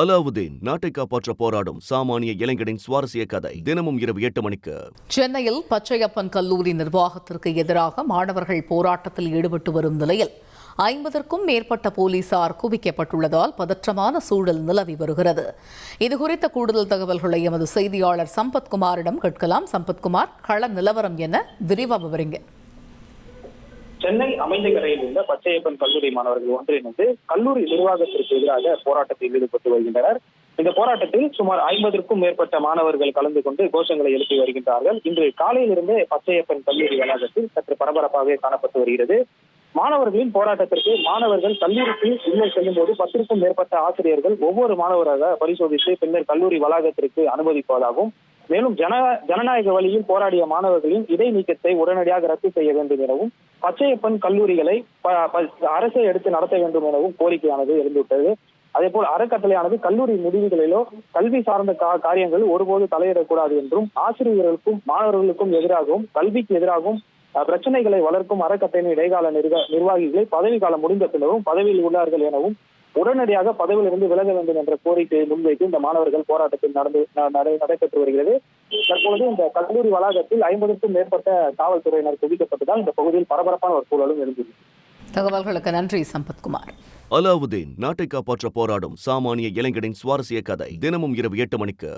அலாவுதீன் நாட்டை காப்பாற்ற போராடும் சாமானிய இளைஞனின் சுவாரஸ்ய கதை தினமும் இரவு எட்டு மணிக்கு. சென்னையில் பச்சையப்பன் கல்லூரி நிர்வாகத்திற்கு எதிராக மாணவர்கள் போராட்டத்தில் ஈடுபட்டு வரும் நிலையில் ஐம்பதற்கும் மேற்பட்ட போலீசார் குவிக்கப்பட்டுள்ளதால் பதற்றமான சூழல் நிலவி வருகிறது. இதுகுறித்த கூடுதல் தகவல்களை எமது செய்தியாளர் சம்பத்குமாரிடம் கேட்கலாம். சம்பத்குமார் கள நிலவரம் என விரிவா விவரிங்க. சென்னை அமைந்தகரையில் உள்ள பச்சையப்பன் கல்லூரி மாணவர்கள் ஒன்றிணைந்து கல்லூரி நிர்வாகத்திற்கு எதிராக போராட்டத்தில் ஈடுபட்டு வருகின்றனர். இந்த போராட்டத்தில் சுமார் ஐம்பதற்கும் மேற்பட்ட மாணவர்கள் கலந்து கொண்டு கோஷங்களை எழுப்பி வருகின்றார்கள். இன்று காலையிலிருந்தே பச்சையப்பன் கல்லூரி வளாகத்தில் சற்று பரபரப்பாகவே காணப்பட்டு வருகிறது. மாணவர்களின் போராட்டத்திற்கு மாணவர்கள் கல்லூரிக்கு உள்ளே செல்லும் போது பத்திற்கும் மேற்பட்ட ஆசிரியர்கள் ஒவ்வொரு மாணவராக பரிசோதித்து பின்னர் கல்லூரி வளாகத்திற்கு அனுமதிப்பதாகவும் மேலும் ஜன ஜனநாயக வழியில் போராடிய மாணவர்களின் இடைநீக்கத்தை உடனடியாக ரத்து செய்ய வேண்டும் எனவும் பச்சையப்பன் கல்லூரிகளை அரசை அரசே எடுத்து நடத்த வேண்டும் எனவும் கோரிக்கையானது எழுந்துவிட்டது. அதே போல் அறக்கட்டளையானது கல்லூரி முடிவுகளிலோ கல்வி சார்ந்த கா- காரியங்கள் ஒருபோது தலையிடக்கூடாது என்றும் ஆசிரியர்களுக்கும் மாணவர்களுக்கும் எதிராகவும் கல்விக்கு எதிராகவும் பிரச்சனைகளை வளர்க்கும் அறக்கட்டளையின் இடைக்கால நிர்வாகிகளை பதவி காலம் முடிந்த பின்னரும் பதவியில் உள்ளார்கள் எனவும் உடனடியாக பதவியிலிருந்து விலக வேண்டும் என்ற கோரிக்கையை முன்வைத்து இந்த மாணவர்கள் போராட்டத்தில் நடந்து நடைபெற்று வருகிறது. தற்பொழுது இந்த கல்லூரி வளாகத்தில் ஐம்பதுக்கும் மேற்பட்ட காவல்துறையினர் குவிக்கப்பட்டதால் இந்த பகுதியில் பரபரப்பான ஒரு சூழலும் எழுந்தது தகவல்களுக்கு நன்றி சம்பத்குமார் அலாவுதீன் நாட்டை காப்பாற்ற போராடும் சாமானிய இளைஞனின் சுவாரஸ்ய கதை தினமும் இரவு எட்டு மணிக்கு.